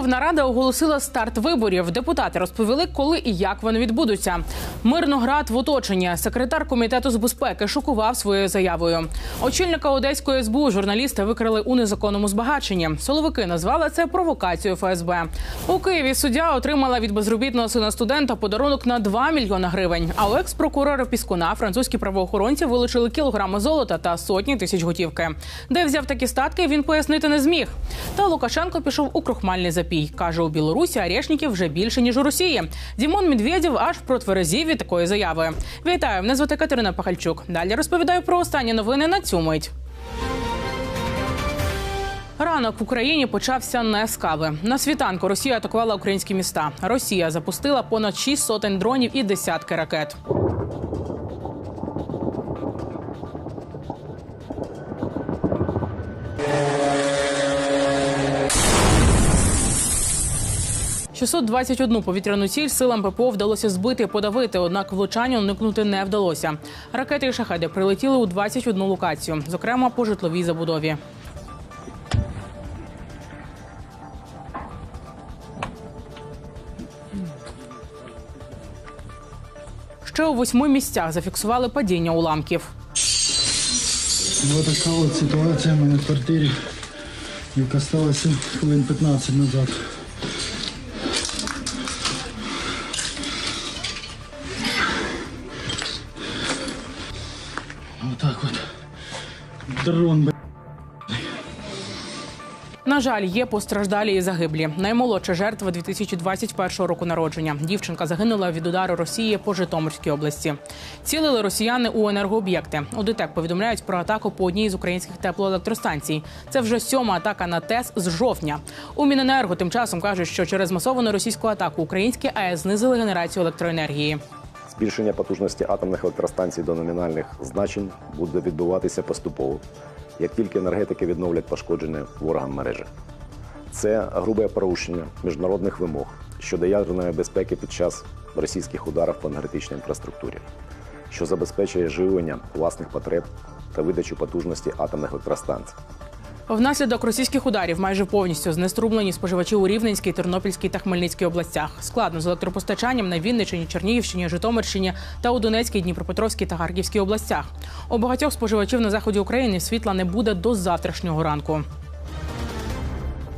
Верховна Рада оголосила старт виборів. Депутати розповіли, коли і як вони відбудуться. Мирноград в оточенні. Секретар комітету з безпеки шокував своєю заявою. Очільника Одеської СБУ журналісти викрали у незаконному збагаченні. Соловики назвали це провокацією ФСБ. У Києві суддя отримала від безробітного сина студента подарунок на 2 мільйона гривень. А у екс-прокурора Піскуна французькі правоохоронці вилучили кілограми золота та сотні тисяч готівки. Де взяв такі статки, він пояснити не зміг. Та Лукашенко пішов у крохмальний запій. Каже, у Білорусі арешників вже більше ніж у Росії. Дімон Медведєв аж протверезів від такої заяви. Вітаю, мене звати Катерина Пахальчук. Далі розповідаю про останні новини на цю мить. Ранок в Україні почався не з кави. На світанку Росія атакувала українські міста. Росія запустила понад 6 сотень дронів і десятки ракет. – 621 повітряну ціль силам ППО вдалося збити подавити, однак влучання уникнути не вдалося. Ракети і шахеди прилетіли у 21 локацію, зокрема по житловій забудові. Ще у восьми місцях зафіксували падіння уламків. Ось така от ситуація в мене в квартирі, яка сталася хвилин 15 назад. Дрон, б***ь. На жаль, є постраждалі і загиблі. Наймолодша жертва 2021 року народження. Дівчинка загинула від удару Росії по Житомирській області. Цілили росіяни у енергооб'єкти. У ДТЕК повідомляють про атаку по одній з українських теплоелектростанцій. Це вже сьома атака на ТЕС з жовтня. У Міненерго тим часом кажуть, що через масовану російську атаку українські АЕС знизили генерацію електроенергії. Збільшення потужності атомних електростанцій до номінальних значень буде відбуватися поступово, як тільки енергетики відновлять пошкоджені ворогам мережі. Це грубе порушення міжнародних вимог щодо ядерної безпеки під час російських ударів по енергетичній інфраструктурі, що забезпечує живлення власних потреб та видачу потужності атомних електростанцій. Внаслідок російських ударів майже повністю знеструблені споживачі у Рівненській, Тернопільській та Хмельницькій областях. Складно з електропостачанням на Вінниччині, Чернігівщині, Житомирщині та у Донецькій, Дніпропетровській та Харківській областях. У багатьох споживачів на заході України світла не буде до завтрашнього ранку.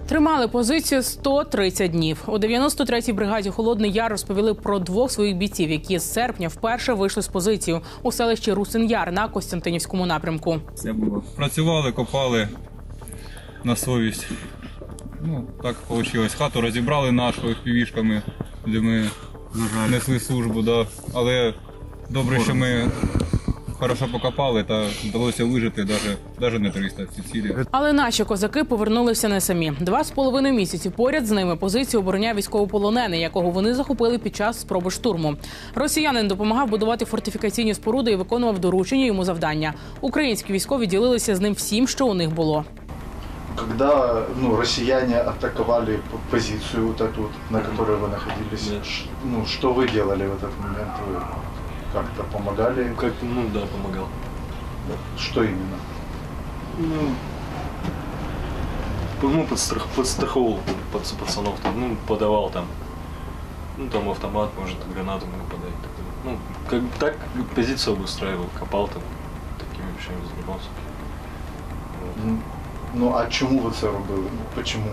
Тримали позицію 130 днів. У 93-й бригаді Холодний Яр розповіли про двох своїх бійців, які з серпня вперше вийшли з позиції у селищі Русин Яр на Костянтинівському напрямку. Це було. Працювали, копали на совість. Ну, так вийшло. Хату розібрали нашу півішками, де ми несли службу, да. але добре, що ми хорошо покопали та вдалося вижити навіть, навіть не 300 ці цілі. Але наші козаки повернулися не самі. Два з половиною місяці поряд з ними позицію обороняє військовополонений, якого вони захопили під час спроби штурму. Росіянин допомагав будувати фортифікаційні споруди і виконував доручення йому завдання. Українські військові ділилися з ним всім, що у них було. Когда ну, россияне атаковали позицию вот эту, вот, на которой вы находились, ш- ну, что вы делали в этот момент? Вы как-то помогали? им? Как, ну да, помогал. Что именно? Ну, ну подстрах, подстраховывал пац- пацанов, там, ну, подавал там, ну, там автомат, может, гранату мог подать. Ну, как так позицию обустраивал, копал там, такими вещами занимался. М, Ну, а чому ви це робили? Ну, Почему?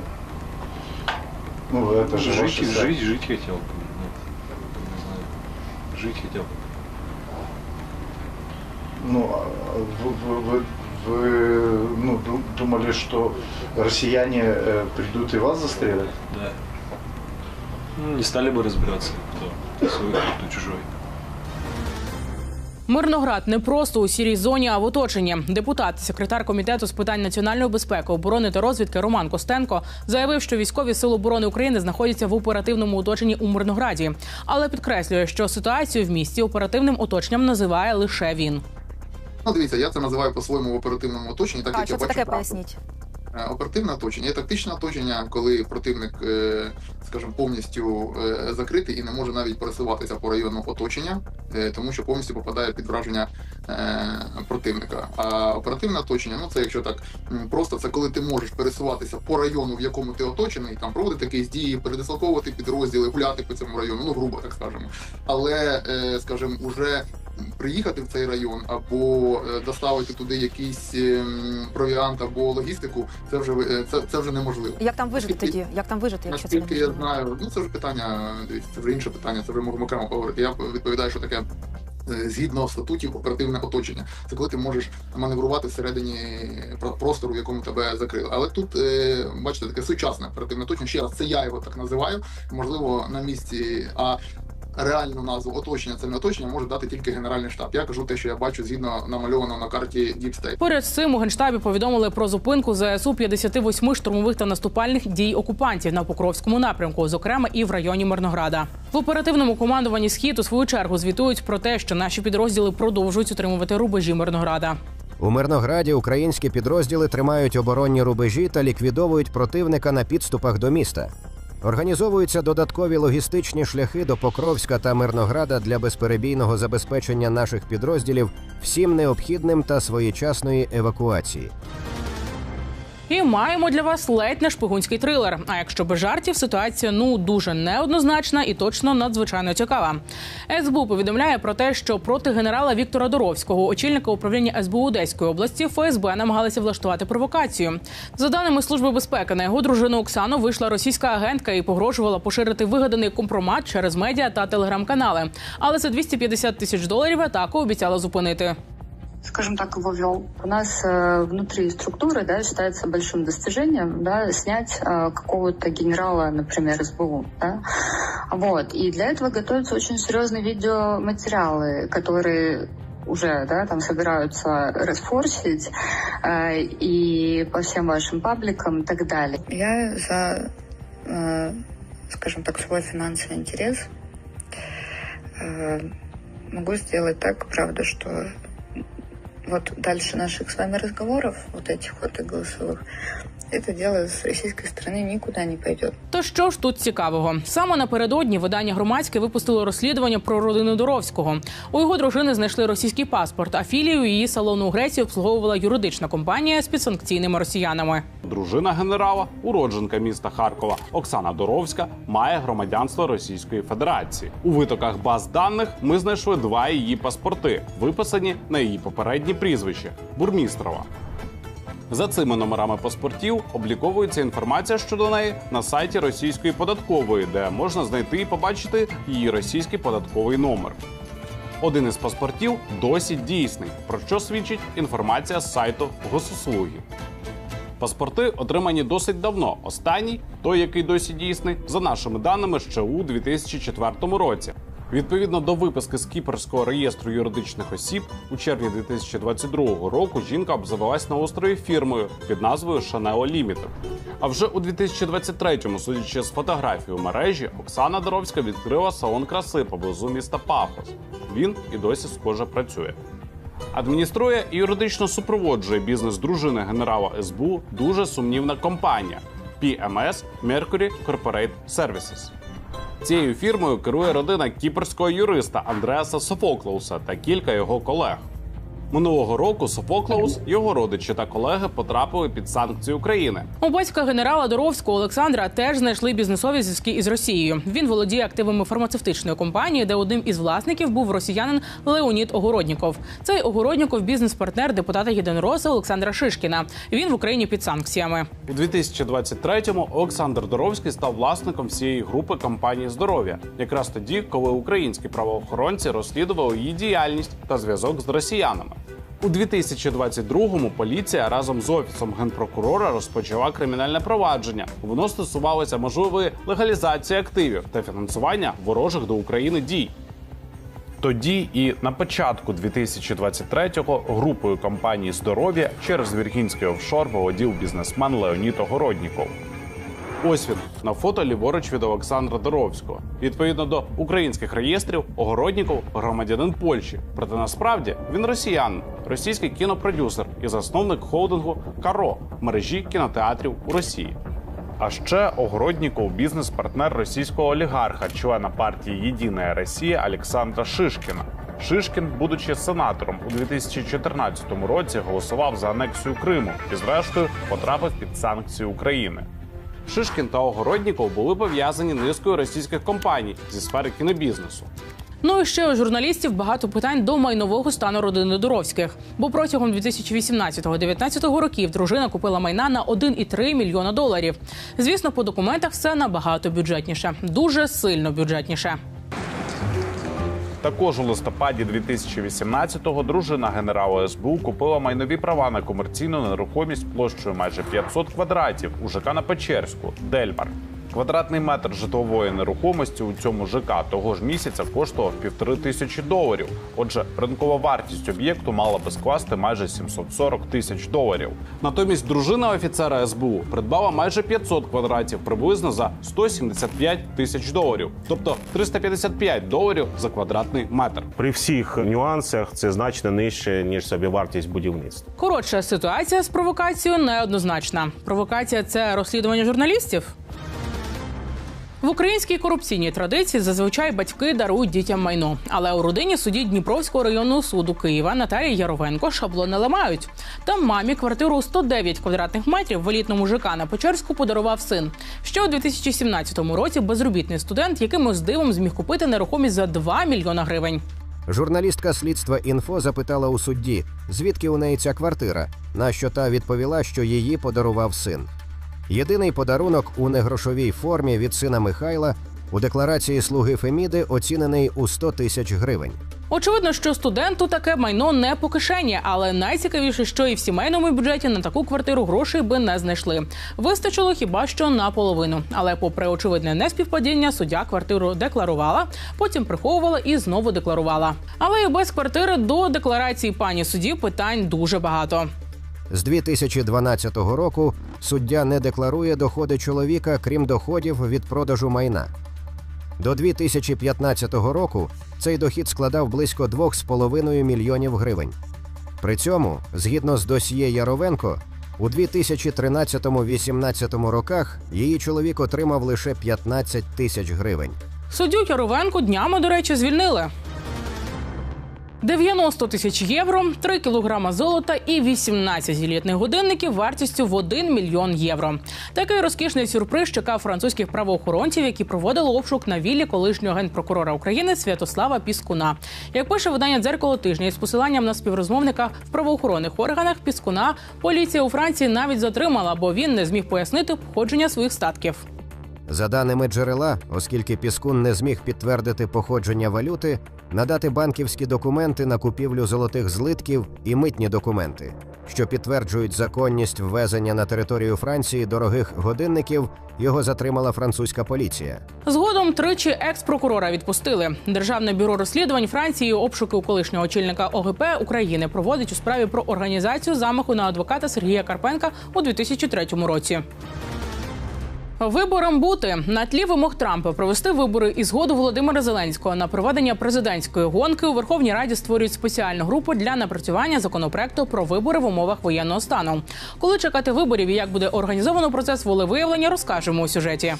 Ну, это же жить, ваша цель. жить, жить хотел. Ну, не знаю. Жить хотел. Ну, а вы, вы- вы- вы, ну, ду- думали, что россияне э, придут и вас застрелят? Да. Ну, не стали бы разбираться, кто свой, кто чужой. Мирноград не просто у сірій зоні, а в оточенні. Депутат, секретар комітету з питань національної безпеки, оборони та розвідки Роман Костенко заявив, що військові сили оборони України знаходяться в оперативному оточенні у Мирнограді, але підкреслює, що ситуацію в місті оперативним оточенням називає лише він. Ну, дивіться, я це називаю по-своєму в оперативному оточенні, так А як що я це бачу таке правду. поясніть? Е, Оперативне оточення є тактичне оточення, коли противник, е, скажімо, повністю е, закритий і не може навіть пересуватися по району оточення, тому що повністю попадає під враження противника. А оперативне оточення, ну це якщо так просто, це коли ти можеш пересуватися по району, в якому ти оточений, там проводити якісь дії, передислоковувати підрозділи, гуляти по цьому району, ну грубо так скажемо. Але, скажімо, уже приїхати в цей район або е, доставити туди якийсь ем, провіант або логістику, це вже е, це, це вже неможливо. Як там вижити Наскільки- тоді? Як там вижити, якщо це я знаю, ну це вже питання, дивіться, це вже інше питання, це вже можемо окремо поговорити. Я відповідаю, що таке. е, Згідно статутів оперативне оточення, це коли ти можеш маневрувати всередині простору, в якому тебе закрили. Але тут бачите, таке сучасне оперативне оточення. Ще раз, це я його так називаю. Можливо, на місці. А реальну назву оточення це не оточення може дати тільки генеральний штаб. Я кажу те, що я бачу згідно намальованого на карті. Поряд з цим у генштабі повідомили про зупинку ЗСУ 58 штурмових та наступальних дій окупантів на Покровському напрямку, зокрема і в районі Мирнограда. В оперативному командуванні схід у свою чергу звітують про те, що наші підрозділи продовжують утримувати рубежі Мирнограда. У Мирнограді українські підрозділи тримають оборонні рубежі та ліквідовують противника на підступах до міста. Організовуються додаткові логістичні шляхи до Покровська та Мирнограда для безперебійного забезпечення наших підрозділів всім необхідним та своєчасної евакуації. І маємо для вас ледь не шпигунський трилер. А якщо без жартів, ситуація ну дуже неоднозначна і точно надзвичайно цікава. СБУ повідомляє про те, що проти генерала Віктора Доровського, очільника управління СБУ Одеської області, ФСБ намагалися влаштувати провокацію. За даними служби безпеки, на його дружину Оксану вийшла російська агентка і погрожувала поширити вигаданий компромат через медіа та телеграм-канали. Але за 250 тисяч доларів атаку обіцяла зупинити. Скажем так, его вел. У нас э, внутри структуры, да, считается большим достижением, да, снять э, какого-то генерала, например, СБУ, да. Вот. И для этого готовятся очень серьезные видеоматериалы, которые уже, да, там собираются расфорсить э, и по всем вашим пабликам и так далее. Я за, э, скажем так, свой финансовый интерес э, могу сделать так, правда, что вот дальше наших с вами разговоров, вот этих вот и голосовых, это дело с российской стороны никуда не пойдет. То що ж тут цікавого? Саме напередодні видання громадське випустило розслідування про родину Доровського. У його дружини знайшли російський паспорт, а філію її салону у Греції обслуговувала юридична компанія з підсанкційними росіянами. Дружина генерала, уродженка міста Харкова Оксана Доровська, має громадянство Російської Федерації. У витоках баз даних ми знайшли два її паспорти, виписані на її попередні прізвище Бурмістрова. За цими номерами паспортів обліковується інформація щодо неї на сайті російської податкової, де можна знайти і побачити її російський податковий номер. Один із паспортів досі дійсний, про що свідчить інформація з сайту Госуслуги. Паспорти отримані досить давно. Останній, той, який досі дійсний, за нашими даними, ще у 2004 році. Відповідно до виписки з Кіпрського реєстру юридичних осіб, у червні 2022 року жінка обзавелась на острові фірмою під назвою Шанео Limited. А вже у 2023-му, судячи з фотографій у мережі, Оксана Доровська відкрила салон краси поблизу міста Пафос. Він і досі схоже працює. Адмініструє і юридично супроводжує бізнес дружини генерала СБУ дуже сумнівна компанія PMS Mercury Corporate Services. Цією фірмою керує родина кіпрського юриста Андреаса Софоклауса та кілька його колег. Минулого року Софоклаус, його родичі та колеги потрапили під санкції України. У батька генерала Доровського Олександра теж знайшли бізнесові зв'язки із Росією. Він володіє активами фармацевтичної компанії, де одним із власників був росіянин Леонід Огородніков. Цей Огородніков бізнес-партнер депутата Єдинороса Олександра Шишкіна. Він в Україні під санкціями. У 2023-му Олександр Доровський став власником всієї групи компанії здоров'я, якраз тоді, коли українські правоохоронці розслідували її діяльність та зв'язок з росіянами. У 2022-му поліція разом з офісом генпрокурора розпочала кримінальне провадження. Воно стосувалося можливої легалізації активів та фінансування ворожих до України дій. Тоді і на початку 2023-го групою компанії здоров'я через Віргінський офшор володів бізнесмен Леонід Огородніков. Ось він на фото ліворуч від Олександра Доровського. Відповідно до українських реєстрів, Огородніков громадянин Польщі. Проте насправді він росіянин, російський кінопродюсер і засновник холдингу Каро мережі кінотеатрів у Росії. А ще Огородніков бізнес-партнер російського олігарха, члена партії Єдина Росія Олександра Шишкіна. Шишкін, будучи сенатором у 2014 році, голосував за анексію Криму і, зрештою, потрапив під санкції України. Шишкін та Огородніков були пов'язані низкою російських компаній зі сфери кінобізнесу. Ну і ще у журналістів багато питань до майнового стану родини Дуровських. Бо протягом 2018-2019 років дружина купила майна на 1,3 мільйона доларів. Звісно, по документах все набагато бюджетніше, дуже сильно бюджетніше. Також у листопаді 2018-го дружина генерала СБУ купила майнові права на комерційну нерухомість площею майже 500 квадратів у ЖК на Печерську Дельмар. Квадратний метр житлової нерухомості у цьому ЖК того ж місяця коштував півтори тисячі доларів. Отже, ринкова вартість об'єкту мала би скласти майже 740 тисяч доларів. Натомість дружина офіцера СБУ придбала майже 500 квадратів приблизно за 175 тисяч доларів, тобто 355 доларів за квадратний метр. При всіх нюансах це значно нижче ніж собівартість будівництва. Коротше, ситуація з провокацією неоднозначна. Провокація це розслідування журналістів. В українській корупційній традиції зазвичай батьки дарують дітям майно. Але у родині судді Дніпровського районного суду Києва Наталії Яровенко шаблони ламають. Там мамі квартиру 109 квадратних метрів в елітному ЖК на Печерську подарував син. Ще у 2017 році безробітний студент якимось дивом зміг купити нерухомість за 2 мільйона гривень. Журналістка слідства інфо запитала у судді, звідки у неї ця квартира, на що та відповіла, що її подарував син. Єдиний подарунок у негрошовій формі від сина Михайла у декларації слуги Феміди оцінений у 100 тисяч гривень. Очевидно, що студенту таке майно не по кишені, але найцікавіше, що і в сімейному бюджеті на таку квартиру грошей би не знайшли. Вистачило хіба що наполовину. Але, попри очевидне неспівпадіння, суддя квартиру декларувала, потім приховувала і знову декларувала. Але і без квартири до декларації пані судді питань дуже багато. З 2012 року суддя не декларує доходи чоловіка, крім доходів від продажу майна. До 2015 року цей дохід складав близько 2,5 мільйонів гривень. При цьому, згідно з досьє Яровенко, у 2013-18 роках її чоловік отримав лише 15 тисяч гривень. Суддю Яровенку днями, до речі, звільнили. 90 тисяч євро, 3 кілограма золота і 18 елітних годинників вартістю в 1 мільйон євро. Такий розкішний сюрприз чекав французьких правоохоронців, які проводили обшук на віллі колишнього генпрокурора України Святослава Піскуна. Як пише видання дзеркало тижня із посиланням на співрозмовника в правоохоронних органах Піскуна, поліція у Франції навіть затримала, бо він не зміг пояснити походження своїх статків. За даними джерела, оскільки Піскун не зміг підтвердити походження валюти, надати банківські документи на купівлю золотих злитків і митні документи, що підтверджують законність ввезення на територію Франції дорогих годинників, його затримала французька поліція. Згодом тричі екс-прокурора відпустили. Державне бюро розслідувань Франції обшуки у колишнього очільника ОГП України проводить у справі про організацію замаху на адвоката Сергія Карпенка у 2003 році. Виборам бути на тлі вимог Трампа провести вибори і згоду Володимира Зеленського на проведення президентської гонки у Верховній Раді створюють спеціальну групу для напрацювання законопроекту про вибори в умовах воєнного стану. Коли чекати виборів і як буде організовано процес волевиявлення, розкажемо у сюжеті.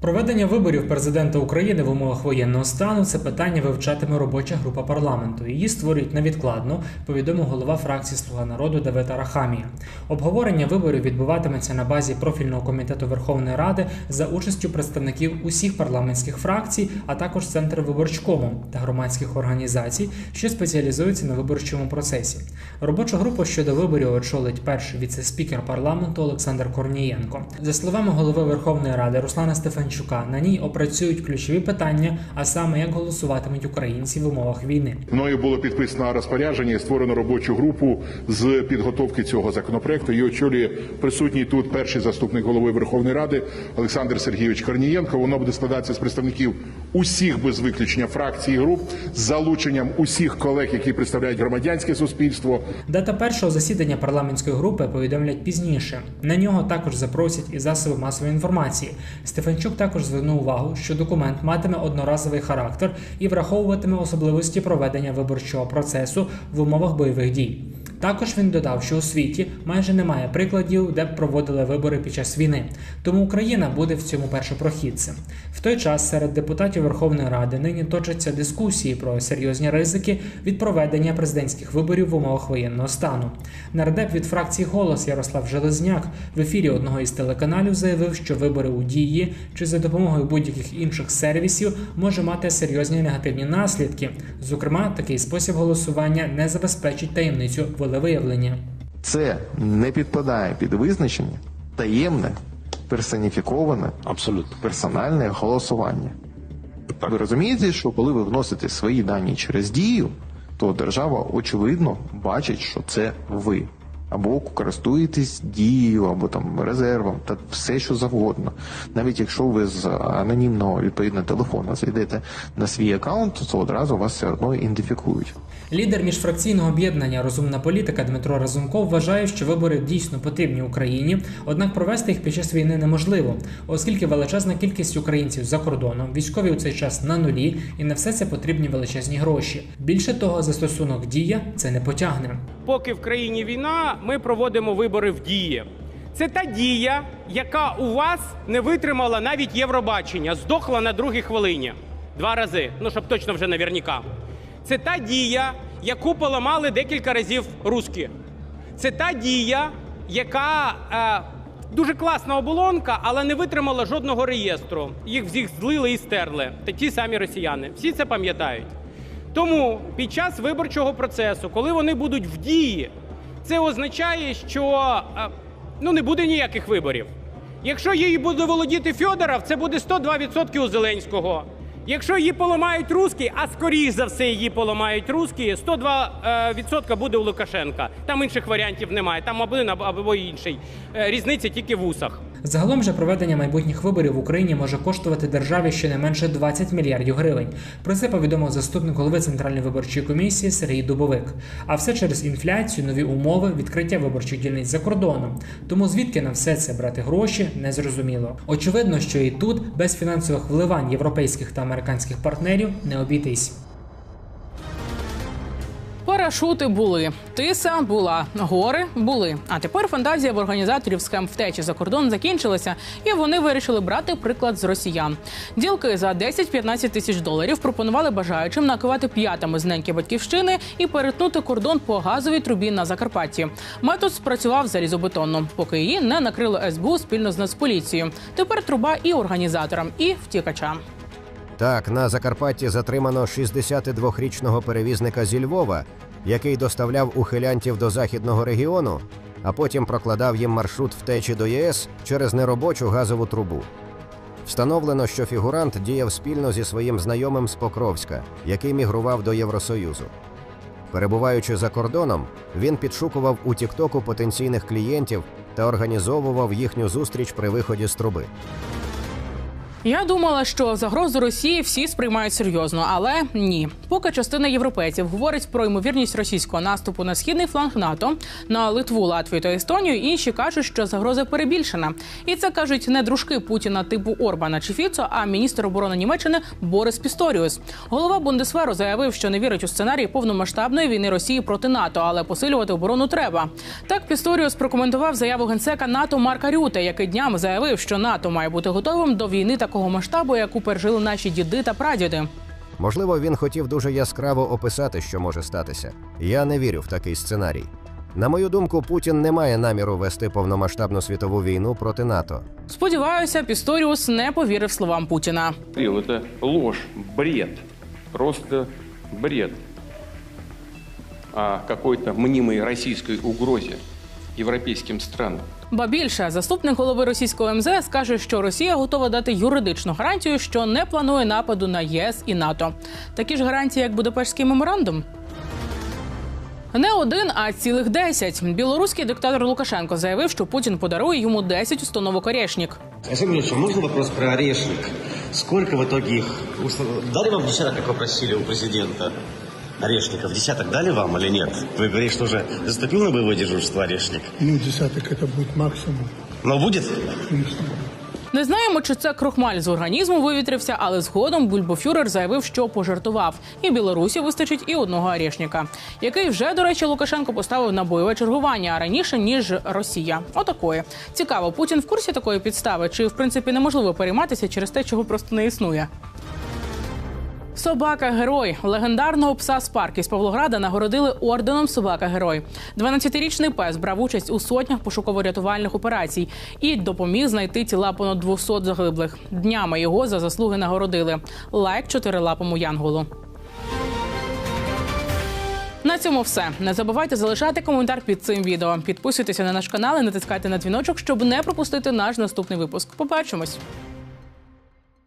Проведення виборів президента України в умовах воєнного стану це питання вивчатиме робоча група парламенту. Її створюють невідкладно, повідомив голова фракції Слуга народу Давид Арахамія. Обговорення виборів відбуватиметься на базі профільного комітету Верховної Ради за участю представників усіх парламентських фракцій, а також центру виборчкому та громадських організацій, що спеціалізуються на виборчому процесі. Робочу групу щодо виборів очолить перший віце-спікер парламенту Олександр Корнієнко. За словами голови Верховної Ради Руслана Стефанчука, на ній опрацюють ключові питання, а саме як голосуватимуть українці в умовах війни. Мною було підписано розпорядження і створено робочу групу з підготовки цього законопроекту. Її очолює присутній тут перший заступник голови Верховної Ради Олександр Сергійович Корнієнко. Воно буде складатися з представників усіх без виключення фракцій і груп з залученням усіх колег, які представляють громадянське суспільство. Дата першого засідання парламентської групи повідомлять пізніше. На нього також запросять і засоби масової інформації. Стефанчук також звернув увагу, що документ матиме одноразовий характер і враховуватиме особливості проведення виборчого процесу в умовах бойових дій. Також він додав, що у світі майже немає прикладів, де б проводили вибори під час війни, тому Україна буде в цьому першопрохідцем. В той час серед депутатів Верховної Ради нині точаться дискусії про серйозні ризики від проведення президентських виборів в умовах воєнного стану. Нардеп від фракції Голос Ярослав Железняк в ефірі одного із телеканалів заявив, що вибори у дії чи за допомогою будь-яких інших сервісів може мати серйозні негативні наслідки. Зокрема, такий спосіб голосування не забезпечить таємницю волевиявлення. Це не підпадає під визначення таємне, персоніфіковане, абсолютно персональне голосування. Ви розумієте, що коли ви вносите свої дані через дію, то держава очевидно бачить, що це ви. Або користуєтесь дією, або там резервом, та все що завгодно. Навіть якщо ви з анонімного відповідно телефона зайдете на свій аккаунт, то одразу вас все одно ідентифікують. Лідер міжфракційного об'єднання Розумна політика Дмитро Разумков вважає, що вибори дійсно потрібні Україні, однак провести їх під час війни неможливо, оскільки величезна кількість українців за кордоном, військові у цей час на нулі, і на все це потрібні величезні гроші. Більше того, застосунок дія це не потягне. Поки в країні війна, ми проводимо вибори в дії. Це та дія, яка у вас не витримала навіть Євробачення, здохла на другій хвилині. Два рази. Ну, щоб точно вже наверняка. Це та дія, яку поламали декілька разів русські. Це та дія, яка е, дуже класна оболонка, але не витримала жодного реєстру. Їх всіх злили і стерли. Та ті самі росіяни. Всі це пам'ятають. Тому під час виборчого процесу, коли вони будуть в дії, це означає, що е, ну, не буде ніяких виборів. Якщо її буде володіти Фьодоров, це буде 102% у Зеленського. Якщо її поламають русські, а скоріш за все її поламають русські, 102% буде у Лукашенка. Там інших варіантів немає. Там один або інший. Е, Різниця тільки в усах. Загалом же проведення майбутніх виборів в Україні може коштувати державі щонайменше 20 мільярдів гривень. Про це повідомив заступник голови Центральної виборчої комісії Сергій Дубовик. А все через інфляцію, нові умови, відкриття виборчих дільниць за кордоном. Тому звідки на все це брати гроші, не зрозуміло. Очевидно, що і тут без фінансових вливань європейських та американських партнерів не обійтись. Парашути були, тиса була, гори були. А тепер фантазія в організаторів схем втечі за кордон закінчилася, і вони вирішили брати приклад з росіян. Ділки за 10-15 тисяч доларів пропонували бажаючим накивати п'ятами з батьківщини і перетнути кордон по газовій трубі на Закарпатті. Метод спрацював залізобетонно, поки її не накрило СБУ спільно з Нацполіцією. Тепер труба і організаторам, і втікачам. Так, на Закарпатті затримано 62-річного перевізника зі Львова, який доставляв ухилянтів до західного регіону, а потім прокладав їм маршрут втечі до ЄС через неробочу газову трубу. Встановлено, що фігурант діяв спільно зі своїм знайомим з Покровська, який мігрував до Євросоюзу. Перебуваючи за кордоном, він підшукував у Тіктоку потенційних клієнтів та організовував їхню зустріч при виході з труби. Я думала, що загрозу Росії всі сприймають серйозно, але ні. Поки частина європейців говорить про ймовірність російського наступу на східний фланг НАТО на Литву, Латвію та Естонію. Інші кажуть, що загроза перебільшена, і це кажуть не дружки Путіна типу Орбана чи Фіцо, а міністр оборони Німеччини Борис Пісторіус. Голова Бундесверу заявив, що не вірить у сценарій повномасштабної війни Росії проти НАТО, але посилювати оборону треба. Так Пісторіус прокоментував заяву генсека НАТО Марка Рюте, який днями заявив, що НАТО має бути готовим до війни такого масштабу, яку пережили наші діди та прадіди. Можливо, він хотів дуже яскраво описати, що може статися. Я не вірю в такий сценарій. На мою думку, Путін не має наміру вести повномасштабну світову війну проти НАТО. Сподіваюся, Пісторіус не повірив словам Путіна. Это ложь, бред, просто бред о какой-то мнимой российской угрозе европейским странам. Ба більше заступник голови російського МЗС каже, що Росія готова дати юридичну гарантію, що не планує нападу на ЄС і НАТО. Такі ж гарантії, як Будапештський меморандум. Не один, а цілих десять. Білоруський диктатор Лукашенко заявив, що Путін подарує йому 10 установок «Орешник». Олег Ильич, можно вопрос про орешник? Сколько в итоге их? Дали вам десяток, как вы просили у президента? Орешников. Десяток дали вам или нет? Вы говорите, что уже заступил на боевое дежурство Орешник? Ну, десяток это будет максимум. Но будет? Не знаємо, чи це крохмаль з організму вивітрився, але згодом бульбофюрер заявив, що пожартував. І Білорусі вистачить і одного арешника, який вже, до речі, Лукашенко поставив на бойове чергування раніше ніж Росія. Отакої цікаво, Путін в курсі такої підстави, чи в принципі неможливо перейматися через те, чого просто не існує. Собака герой легендарного пса Спарк із Павлограда нагородили орденом Собака Герой. 12-річний пес брав участь у сотнях пошуково-рятувальних операцій і допоміг знайти тіла понад 200 загиблих. Днями його за заслуги нагородили. Лайк чотирилапому янголу. На цьому все. Не забувайте залишати коментар під цим відео. Підписуйтеся на наш канал і натискайте на дзвіночок, щоб не пропустити наш наступний випуск. Побачимось.